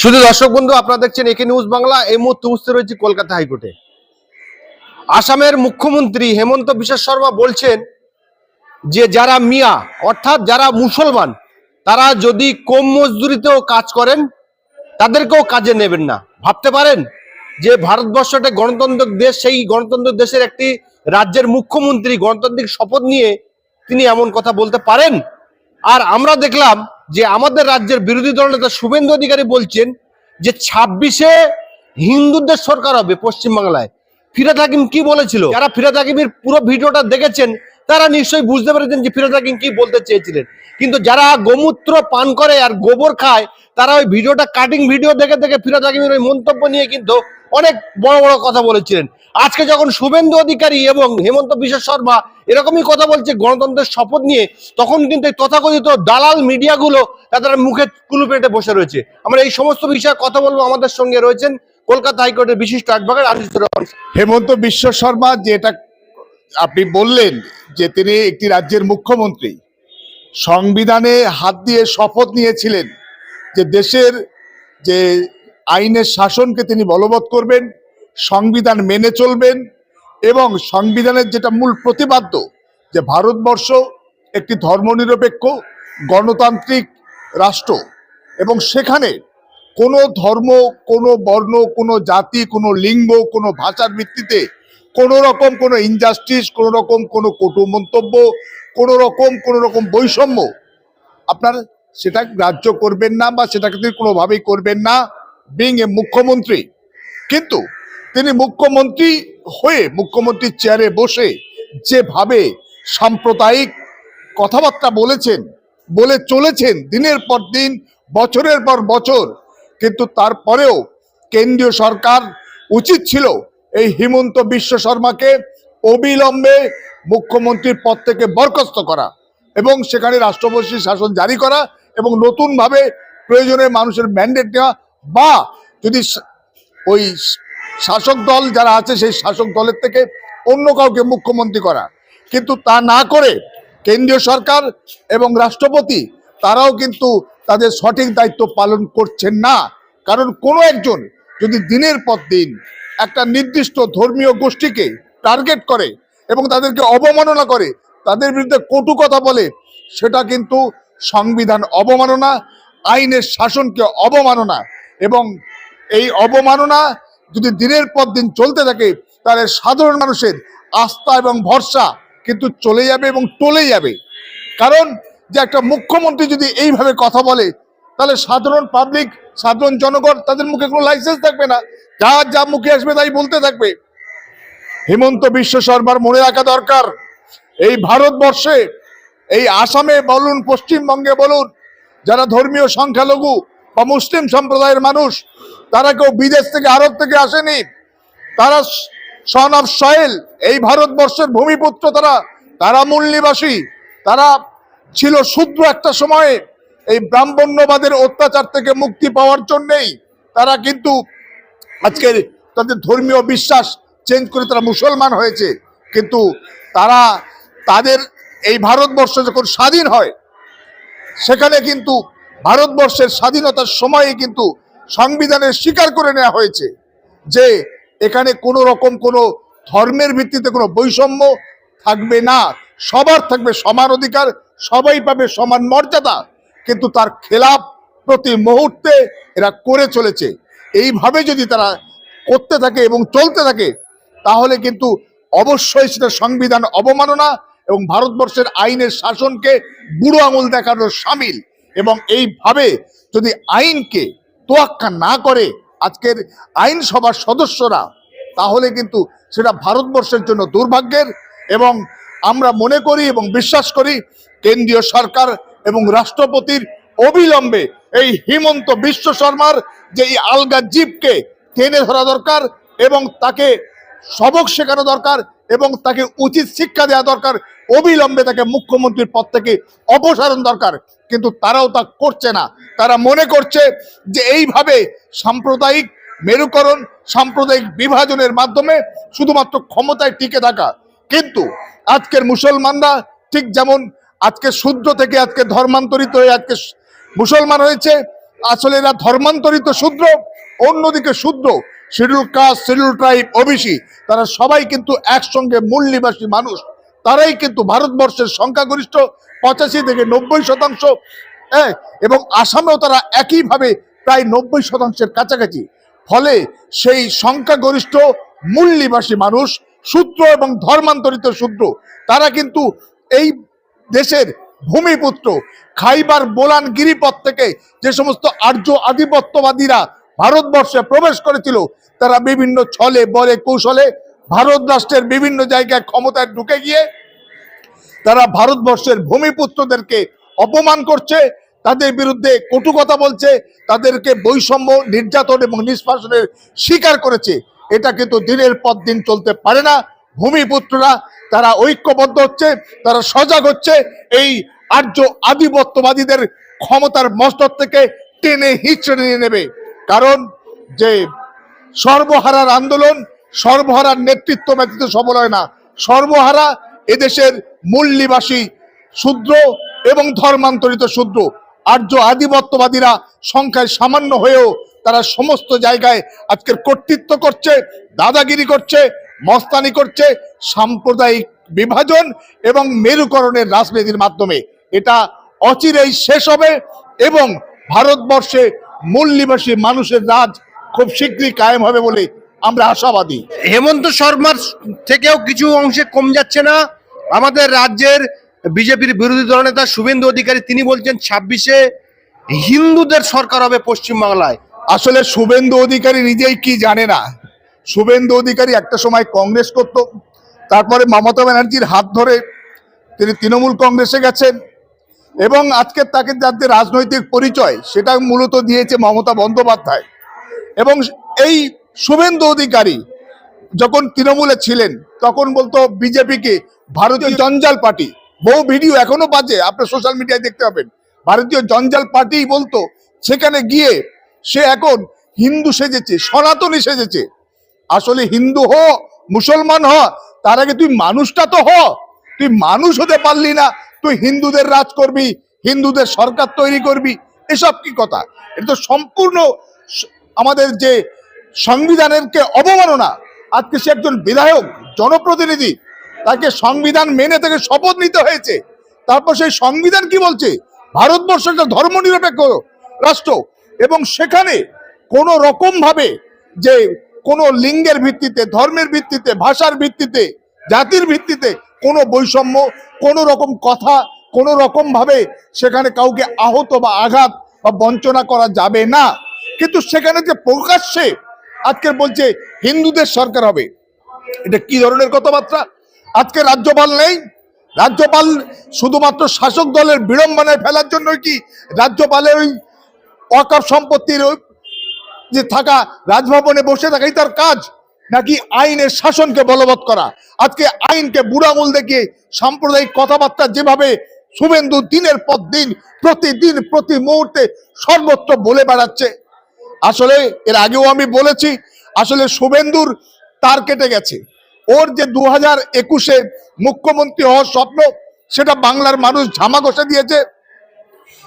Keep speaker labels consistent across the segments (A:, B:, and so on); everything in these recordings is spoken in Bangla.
A: শুধু দর্শক বন্ধু, আপনারা দেখছেন একে নিউজ বাংলা। এই মুহূর্তে উপস্থিত রয়েছে কলকাতা হাইকোর্টে। আসামের মুখ্যমন্ত্রী হেমন্ত বিশ্ব শর্মা বলছেন যে, যারা মিয়া, অর্থাৎ যারা মুসলমান, তারা যদি কম মজদুরিতেও কাজ করেন, তাদেরকেও কাজে নেবেন না। ভাবতে পারেন যে, ভারতবর্ষ একটা গণতান্ত্রিক দেশ, সেই গণতান্ত্রিক দেশের একটি রাজ্যের মুখ্যমন্ত্রী গণতান্ত্রিক শপথ নিয়ে তিনি এমন কথা বলতে পারেন। আর আমরা দেখলাম যে আমাদের রাজ্যের বিরোধী দলনেতা শুভেন্দু অধিকারী বলছেন যে ছাব্বিশে হিন্দুদের সরকার হবে পশ্চিমবাংলায়। ফিরাদ হাকিম কি বলেছিল? যারা ফিরাদ হাকিমের পুরো ভিডিওটা দেখেছেন, তারা নিশ্চয়ই বুঝতে পেরেছেন যে ফিরাদ হাকিম কি বলতে চেয়েছিলেন। কিন্তু যারা গোমূত্র পান করে আর গোবর খায়, তারা ওই ভিডিওটা কাটিং ভিডিও দেখে দেখে ফিরাদ হাকিমের ওই মন্তব্য নিয়ে কিন্তু অনেক বড় বড় কথা বলেছিলেন। আজকে যখন শুভেন্দু অধিকারী এবং হেমন্ত বিশ্ব শর্মা এরকমই কথা বলছে গণতন্ত্রের শপথ নিয়ে, তখন কিন্তু এই তথাকথিত দালাল মিডিয়াগুলো তাদের মুখে কুলু পেটে বসে রয়েছে। আমরা এই সমস্ত বিষয়ে কথা বলব আমাদের সঙ্গে রয়েছেন কলকাতা হাইকোর্টের বিশিষ্ট অ্যাডভোকেট আশিস রহমান
B: হেমন্ত বিশ্ব শর্মা যেটা আপনি বললেন যে তিনি একটি রাজ্যের মুখ্যমন্ত্রী, সংবিধানে হাত দিয়ে শপথ নিয়েছিলেন যে দেশের যে আইনের শাসনকে তিনি বলবৎ করবেন সংবিধান মেনে চলবেন এবং সংবিধানের যেটা মূল প্রতিপাদ্য, যে ভারতবর্ষ একটি ধর্মনিরপেক্ষ, গণতান্ত্রিক রাষ্ট্র এবং সেখানে কোনো ধর্ম, কোনো বর্ণ, কোনো জাতি, কোনো লিঙ্গ, কোনো ভাষার ভিত্তিতে কোনো রকম কোনো ইনজাস্টিস কোনো রকম কোনো কটু মন্তব্য, কোনো রকম কোনো রকম বৈষম্য আপনার সেটা গ্রাহ্য করবেন না বা সেটাকে তিনি কোনোভাবেই করবেন না। বিং এ মুখ্যমন্ত্রী, কিন্তু তিনি মুখ্যমন্ত্রী হয়ে, মুখ্যমন্ত্রীর চেয়ারে বসে যেভাবে সাম্প্রদায়িক কথাবার্তা বলেছেন, বলে চলেছেন দিনের পর দিন, বছরের পর বছর, কিন্তু তারপরেও কেন্দ্রীয় সরকার উচিত ছিল এই হিমন্ত বিশ্ব শর্মাকে অবিলম্বে মুখ্যমন্ত্রীর পদ থেকে বরখাস্ত করা এবং সেখানে রাষ্ট্রপতি শাসন জারি করা এবং নতুনভাবে প্রয়োজনে মানুষের ম্যান্ডেট নেওয়া বা যদি ওই শাসক দল যারা আছে, সেই শাসক দলের থেকে অন্য কাউকে মুখ্যমন্ত্রী করা। কিন্তু তা না করে কেন্দ্রীয় সরকার এবং রাষ্ট্রপতি, তারাও কিন্তু তাদের সঠিক দায়িত্ব পালন করছেন না। কারণ কোনো একজন যদি দিনের পর দিন একটা নির্দিষ্ট ধর্মীয় গোষ্ঠীকে টার্গেট করে এবং তাদেরকে অবমাননা করে, তাদের বিরুদ্ধে কটু কথা বলে, সেটা কিন্তু সংবিধান অবমাননা, আইনের শাসনকে অবমাননা এবং এই অবমাননা যদি দিনের পর দিন চলতে থাকে, তাহলে সাধারণ মানুষের আস্থা এবং ভরসা কিন্তু চলে যাবে এবং টলে যাবে। কারণ যে একটা মুখ্যমন্ত্রী যদি এইভাবে কথা বলে, তাহলে সাধারণ পাবলিক সাধারণ জনগণ তাদের মুখে কোনো লাইসেন্স থাকবে না। যা যা মুখে আসবে তাই বলতে থাকবে। হেমন্ত বিশ্ব শর্মার মনে রাখা দরকার। এই ভারতবর্ষে, এই আসামে বলুন, পশ্চিমবঙ্গে বলুন, যারা ধর্মীয় সংখ্যালঘু বা মুসলিম সম্প্রদায়ের মানুষ, তারা কেউ বিদেশ থেকে আরব থেকে আসেনি, তারা সন অফ সয়েল এই ভারতবর্ষের ভূমিপুত্র তারা তারা মূল নিবাসী তারা ছিল শূদ্র একটা সময়ে, এই ব্রাহ্মণ্যবাদের অত্যাচার থেকে মুক্তি পাওয়ার জন্যেই তারা কিন্তু আজকের তাদের ধর্মীয় বিশ্বাস চেঞ্জ করে তারা মুসলমান হয়েছে। কিন্তু তারা, তাদের এই ভারতবর্ষ যখন স্বাধীন হয়, সেখানে কিন্তু ভারতবর্ষের স্বাধীনতার সময়ে কিন্তু সংবিধানের স্বীকার করে নেওয়া হয়েছে যে এখানে কোনো রকম কোনো ধর্মের ভিত্তিতে কোনো বৈষম্য থাকবে না। সবার থাকবে সমান অধিকার, সবাই পাবে সমান মর্যাদা। কিন্তু তার খেলাপ প্রতি মুহূর্তে এরা করে চলেছে। এইভাবে যদি তারা করতে থাকে এবং চলতে থাকে, তাহলে কিন্তু অবশ্যই সেটা সংবিধান অবমাননা এবং ভারতবর্ষের আইনের শাসনকে বুড়ো আঙুল দেখানোর সামিল। এবং এইভাবে যদি আইনকে তোয়াক্কা না করে আজকের আইনসভার সদস্যরা, তাহলে কিন্তু সেটা ভারতবর্ষের জন্য দুর্ভাগ্যের এবং আমরা মনে করি এবং বিশ্বাস করি কেন্দ্রীয় সরকার এবং রাষ্ট্রপতির অবিলম্বে এই হিমন্ত বিশ্ব শর্মার যে এই আলগা জীবকে টেনে ধরা দরকার এবং তাকে সবক শেখানো দরকার এবং তাকে উচিত শিক্ষা দেওয়া দরকার। অবিলম্বে তাকে মুখ্যমন্ত্রীর পদ থেকে অপসারণ দরকার। কিন্তু তারাও তা করছে না। তারা মনে করছে যে এইভাবে সাম্প্রদায়িক মেরুকরণ, সাম্প্রদায়িক বিভাজনের মাধ্যমে শুধুমাত্র ক্ষমতায় টিকে থাকা। কিন্তু আজকের মুসলমানরা ঠিক যেমন আজকে শূদ্র থেকে আজকে ধর্মান্তরিত হয়ে আজকে মুসলমান হয়েছে, আসলে এরা ধর্মান্তরিত শূদ্র। অন্যদিকে শূদ্র schedule caste, schedule tribe, OBC, তারা সবাই কিন্তু একসঙ্গে মূল নিবাসী মানুষ। তারাই কিন্তু ভারতবর্ষের সংখ্যাগরিষ্ঠ পঁচাশি থেকে নব্বই শতাংশ হ্যাঁ এবং আসামেও তারা একইভাবে প্রায় নব্বই শতাংশের কাছাকাছি। ফলে সেই সংখ্যাগরিষ্ঠ মূল নিবাসী মানুষ শূদ্র এবং ধর্মান্তরিত শূদ্র তারা কিন্তু এই দেশের ভূমিপুত্র। খাইবার বোলান গিরিপথ থেকে যে সমস্ত আর্য আধিপত্যবাদীরা ভারতবর্ষে প্রবেশ করেছিল, তারা বিভিন্ন ছলে, বলে, কৌশলে ভারত রাষ্ট্রের বিভিন্ন জায়গায় ক্ষমতায় ঢুকে গিয়ে তারা ভারতবর্ষের ভূমিপুত্রদেরকে অপমান করছে, তাদের বিরুদ্ধে কটু কথা বলছে, তাদেরকে বৈষম্য নির্যাতন এবং নিষ্পাসনের স্বীকার করেছে। এটা কিন্তু দিনের পর দিন চলতে পারে না। ভূমিপুত্ররা, তারা ঐক্যবদ্ধ হচ্ছে, তারা সজাগ হচ্ছে, এই আর্য আধিপত্যবাদীদের ক্ষমতার মস্তক থেকে টেনে হিচড়ে নিয়ে নেবে। কারণ যে সর্বহারার আন্দোলন, সর্বহারার নেতৃত্ব ব্যতীত সফল হয় না। সর্বহারা এদেশের মূল নিবাসী শূদ্র এবং ধর্মান্তরিত শূদ্র। আর্য আধিপত্যবাদীরা সংখ্যায় সামান্য হয়েও তারা সমস্ত জায়গায় আজকের কর্তৃত্ব করছে, দাদাগিরি করছে, মস্তানি করছে, সাম্প্রদায়িক বিভাজন এবং মেরুকরণের রাজনীতির মাধ্যমে। এটা অচিরেই শেষ হবে এবং ভারতবর্ষে মূল নিবাসী মানুষের রাজ খুব শীঘ্রই কায়েম হবে বলে আমরা আশাবাদী।
A: হেমন্ত শর্মার থেকেও কিছু অংশে কম যাচ্ছে না। আমাদের রাজ্যের বিজেপির বিরোধী দলনেতা শুভেন্দু অধিকারী তিনি বলছেন ছাব্বিশে হিন্দুদের সরকার হবে পশ্চিমবাংলায়।
B: আসলে শুভেন্দু অধিকারী নিজেই কি জানে না? শুভেন্দু অধিকারী একটা সময় কংগ্রেস করত তারপরে মমতা ব্যানার্জির হাত ধরে তিনি তৃণমূল কংগ্রেসে গেছেন এবং আজকের তাকে যাদের রাজনৈতিক পরিচয়, সেটা মূলত দিয়েছে মমতা বন্দ্যোপাধ্যায়। এবং এই শুভেন্দু অধিকারী যখন তৃণমূলে ছিলেন, তখন বলতো বিজেপিকে ভারতীয় জঞ্জাল পার্টি। বহু ভিডিও এখনও বাজে, আপনার সোশ্যাল মিডিয়ায় দেখতে পাবেন। ভারতীয় জঞ্জাল পার্টি বলতো, সেখানে গিয়ে সে এখন হিন্দু সেজেছে, সনাতনী সেজেছে। আসলে হিন্দু হ মুসলমান হ তার আগে তুই মানুষটা তো হ, তুই মানুষ হতে পারলি না তুই হিন্দুদের রাজ করবি, হিন্দুদের সরকার তৈরি করবি, এসব কি কথা? এটা তো সম্পূর্ণ আমাদের যে সংবিধানের কে অবমাননা, আজকে সে একজন বিধায়ক, জনপ্রতিনিধি, তাকে সংবিধান মেনে তাকে শপথ নিতে হয়েছে। তারপর সেই সংবিধান কি বলছে? ভারতবর্ষ একটা ধর্ম ধর্মনিরপেক্ষ রাষ্ট্র, এবং সেখানে কোনো রকম ভাবে যে কোনো লিঙ্গের ভিত্তিতে, ধর্মের ভিত্তিতে, ভাষার ভিত্তিতে, জাতির ভিত্তিতে কোনো বৈষম্য, কোনো রকম কথা, কোনো রকম ভাবে সেখানে কাউকে আহত বা আঘাত বা বঞ্চনা করা যাবে না। কিন্তু সেখানে যে প্রকাশ্যে আজকে বলছে হিন্দুদের সরকার হবে, এটা কি ধরনের কথাবার্তা? আজকে রাজ্যপাল নেই। রাজ্যপাল শুধুমাত্র শাসক দলের বিড়ম্বনায় ফেলার জন্য কি রাজ্যপালের ওই অকাপ সম্পত্তির যে থাকা রাজভবনে বসে থাকাই তার কাজ? নাকি আইনের শাসনকে বলবৎ করা? আজকে আইনকে বুড়ামূল দেখিয়ে সাম্প্রদায়িক কথাবার্তা যেভাবে শুভেন্দু দিনের পর দিন, প্রতিদিন, প্রতি মুহূর্তে সর্বত্র বলে বেড়াচ্ছে, আসলে এর আগেও আমি বলেছি, আসলে শুভেন্দুর তার কেটে গেছে। ওর যে দু হাজার একুশে মুখ্যমন্ত্রী হওয়ার স্বপ্ন, সেটা বাংলার মানুষ ঝামা ঘষে দিয়েছে।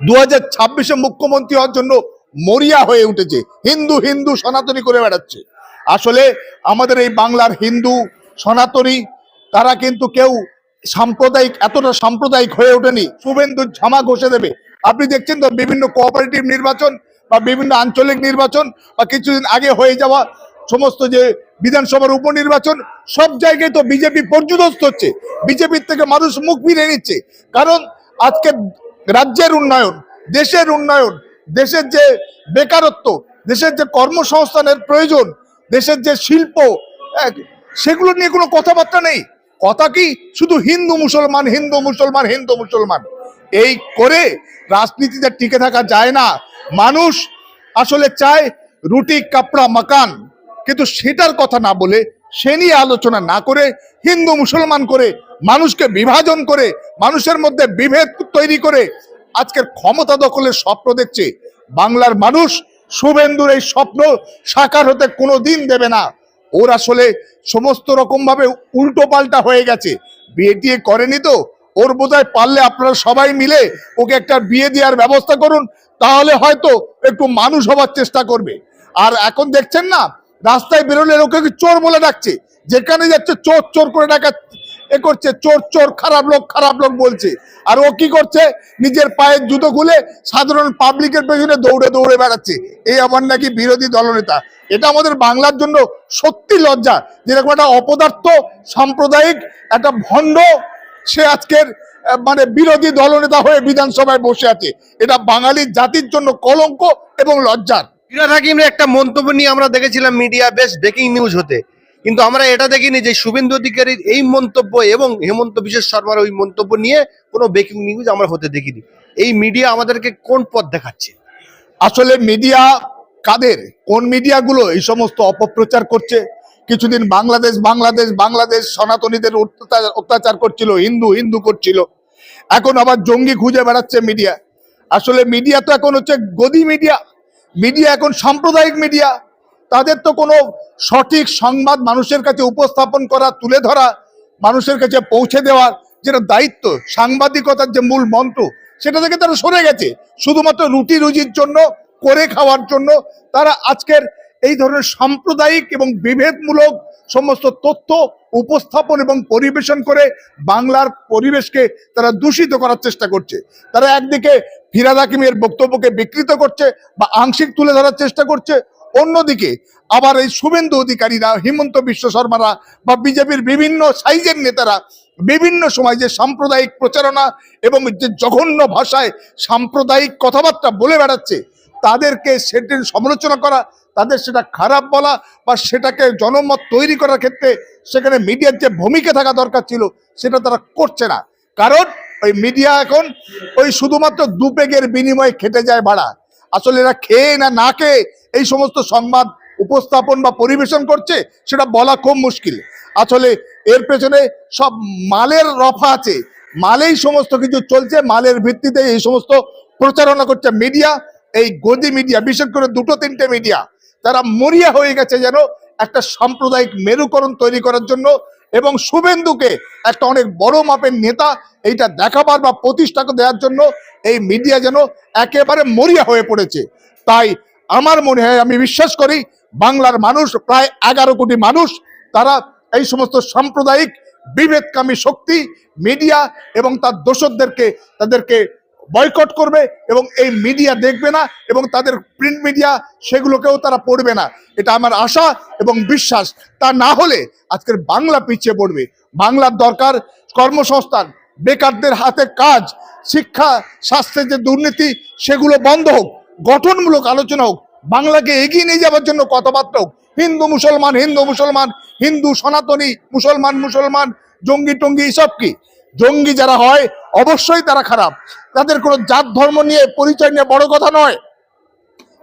B: দু হাজার ছাব্বিশে মুখ্যমন্ত্রী হওয়ার জন্য মরিয়া হয়ে উঠেছে, হিন্দু হিন্দু সনাতনী করে বেড়াচ্ছে। আসলে আমাদের এই বাংলার হিন্দু সনাতনী, তারা কিন্তু কেউ সাম্প্রদায়িক, এতটা সাম্প্রদায়িক হয়ে ওঠেনি। শুভেন্দু ঝামা ঘষে দেবে। আপনি দেখছেন তো বিভিন্ন কোঅপারেটিভ নির্বাচন বা বিভিন্ন আঞ্চলিক নির্বাচন বা কিছুদিন আগে হয়ে যাওয়া সমস্ত যে বিধানসভার উপনির্বাচন, সব জায়গায় তো বিজেপি পর্যদস্ত হচ্ছে। বিজেপির থেকে মানুষ মুখ ফিরে নিচ্ছে। কারণ আজকে রাজ্যের উন্নয়ন, দেশের উন্নয়ন, দেশের যে বেকারত্ব, দেশের যে কর্মসংস্থানের প্রয়োজন দেশের যে শিল্প সেগুলো নিয়ে কোনো কথাবার্তা নেই। কথা কি? শুধু হিন্দু মুসলমান হিন্দু মুসলমান হিন্দু মুসলমান। এই করে রাজনীতিতে টিকে থাকা যায় না। মানুষ আসলে চায় রুটি, কাপড়া, মাকান। কিন্তু সেটার কথা না বলে সে নিয়ে আলোচনা না করে, হিন্দু মুসলমান করে, মানুষকে বিভাজন করে, মানুষের মধ্যে বিভেদ তৈরি করে, আজকের ক্ষমতা দখলের স্বপ্ন দেখছে। বাংলার মানুষ শুভেন্দুর এই স্বপ্ন সাকার হতে কোনো দিন দেবে না। ওর আসলে সমস্ত রকম ভাবে উল্টো পাল্টা হয়ে গেছে। বিয়ে টিয়ে করেনি তো? ওর বোধহয় পারলে আপনারা সবাই মিলে ওকে একটা বিয়ে দেওয়ার ব্যবস্থা করুন, তাহলে হয়তো একটু মানুষ হবার চেষ্টা করবে। আর এখন দেখছেন না, রাস্তায় বেরোলে ওকে চোর বলে ডাকছে? যেখানে যাচ্ছে চোর চোর করে ডাকা এ করছে, চোর চোর, খারাপ লোক খারাপ লোক বলছে। আর ও কি করছে? নিজের পায়ের জুতো খুলে সাধারণ পাবলিকের পেছনে দৌড়ে দৌড়ে বেড়াচ্ছে। এই আমার নাকি বিরোধী দলনেতা। এটা আমাদের বাংলার জন্য সত্যি লজ্জা। যেরকম একটা অপদার্থ, সাম্প্রদায়িক, একটা ভণ্ড সে আজকের মানে বিরোধী দলনেতা হয়ে বিধানসভায় বসে আছে। এটা বাঙালি জাতির জন্য কলঙ্ক এবং লজ্জার।
A: ফিরাদ হাকিমের একটা মন্তব্য নিয়ে আমরা দেখেছিলাম মিডিয়া বেশ ব্রেকিং নিউজ হতে। কিন্তু আমরা এটা দেখিনি যে শুভেন্দু অধিকারীর এই মন্তব্য এবং হেমন্ত বিশ্ব শর্মার ওই মন্তব্য নিয়ে কোনো ব্রেকিং নিউজ আমরা হতে দেখিনি। এই মিডিয়া আমাদেরকে কোন পথ দেখাচ্ছে?
B: আসলে মিডিয়া কাদের? কোন মিডিয়াগুলো এই সমস্ত অপপ্রচার করছে? কিছুদিন বাংলাদেশ বাংলাদেশ বাংলাদেশ সনাতনীদের অত্যাচার করছিল, হিন্দু হিন্দু করছিল। এখন আবার জঙ্গি খুঁজে বেড়াচ্ছে মিডিয়া আসলে মিডিয়া তো এখন হচ্ছে গদি মিডিয়া মিডিয়া এখন সাম্প্রদায়িক মিডিয়া তাদের তো কোনো সঠিক সংবাদ মানুষের কাছে উপস্থাপন করা, তুলে ধরা, মানুষের কাছে পৌঁছে দেওয়ার যেটা দায়িত্ব, সাংবাদিকতার যে মূল মন্ত্র, সেটা থেকে তারা সরে গেছে। শুধুমাত্র রুটি রুজির জন্য, করে খাওয়ার জন্য তারা আজকের এই ধরনের সাম্প্রদায়িক এবং বিভেদমূলক সমস্ত তথ্য উপস্থাপন এবং পরিবেশন করে বাংলার পরিবেশকে তারা দূষিত করার চেষ্টা করছে। তারা একদিকে ফিরাদ হাকিমের বক্তব্যকে বিকৃত করছে বা আংশিক তুলে ধরার চেষ্টা করছে অন্যদিকে আবার এই শুভেন্দু অধিকারীরা, হিমন্ত বিশ্ব শর্মারা বা বিজেপির বিভিন্ন সাইজের নেতারা বিভিন্ন সময় যে সাম্প্রদায়িক প্রচারণা এবং যে জঘন্য ভাষায় সাম্প্রদায়িক কথাবার্তা বলে বেড়াচ্ছে, তাদেরকে সেটির সমালোচনা করা, তাদের সেটা খারাপ বলা বা সেটাকে জনমত তৈরি করার ক্ষেত্রে সেখানে মিডিয়ার যে ভূমিকা থাকা দরকার ছিল, সেটা তারা করছে না। কারণ ওই মিডিয়া এখন ওই শুধুমাত্র দুপেগের বিনিময়ে খেটে যায় ভাড়া। আসলে এরা খেয়ে না না খেয়ে এই সমস্ত সংবাদ উপস্থাপন বা পরিবেশন করছে, সেটা বলা খুব মুশকিল। আসলে এর পেছনে সব মালের রফা আছে। মালেই সমস্ত কিছু চলছে, মালের ভিত্তিতে এই সমস্ত প্রচারণা করছে মিডিয়া, এই গদি মিডিয়া, বিশেষ করে দুটো তিনটে মিডিয়া। তারা মরিয়া হয়ে গেছে যেন একটা সাম্প্রদায়িক মেরুকরণ তৈরি করার জন্য এবং শুভেন্দুকে একটা অনেক বড় মাপের নেতা এইটা দেখাবার বা প্রতিষ্ঠা দেওয়ার জন্য এই মিডিয়া যেন একেবারে মরিয়া হয়ে পড়েছে। তাই আমার মনে হয়, আমি বিশ্বাস করি, বাংলার মানুষ, প্রায় এগারো কোটি মানুষ, তারা এই সমস্ত সাম্প্রদায়িক, বিভেদকামী শক্তি, মিডিয়া এবং তার দোষকদেরকে তাদেরকে বয়কট করবে এবং এই মিডিয়া দেখবে না এবং তাদের প্রিন্ট মিডিয়া সেগুলোকেও তারা পড়বে না। এটা আমার আশা এবং বিশ্বাস। তা না হলে আজকের বাংলা পিছিয়ে পড়বে। বাংলার দরকার কর্মসংস্থান, বেকারদের হাতে কাজ, শিক্ষা, স্বাস্থ্যের যে দুর্নীতি, সেগুলো বন্ধ হোক, গঠনমূলক আলোচনা হোক, বাংলাকে এগিয়ে নিয়ে যাওয়ার জন্য কথাবার্তা হোক। হিন্দু, মুসলমান হিন্দু মুসলমান, হিন্দু, সনাতনী, মুসলমান মুসলমান, জঙ্গি, টঙ্গি, এসব কি? জঙ্গি যারা হয়, অবশ্যই তারা খারাপ। তাদের কোনো জাত, ধর্ম নিয়ে পরিচয় নিয়ে বড় কথা নয়।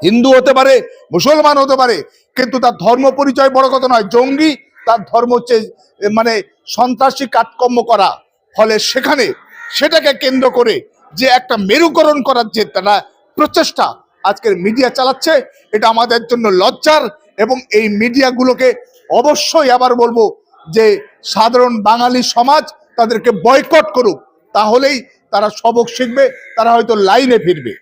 B: হিন্দু হতে পারে, মুসলমান হতে পারে, কিন্তু তার ধর্ম পরিচয় বড় কথা নয়। জঙ্গি, তার ধর্ম হচ্ছে মানে সন্ত্রাসী কাজকর্ম করা। ফলে সেখানে সেটাকে কেন্দ্র করে যে একটা মেরুকরণ করার যে তারা প্রচেষ্টা আজকের মিডিয়া চালাচ্ছে, এটা আমাদের জন্য লজ্জার এবং এই মিডিয়াগুলোকে অবশ্যই আবার বলব যে সাধারণ বাঙালি সমাজ তাদেরকে বয়কট করুক তাহলেই তারা সবক শিখবে তারা হয়তো লাইনে ফিরবে।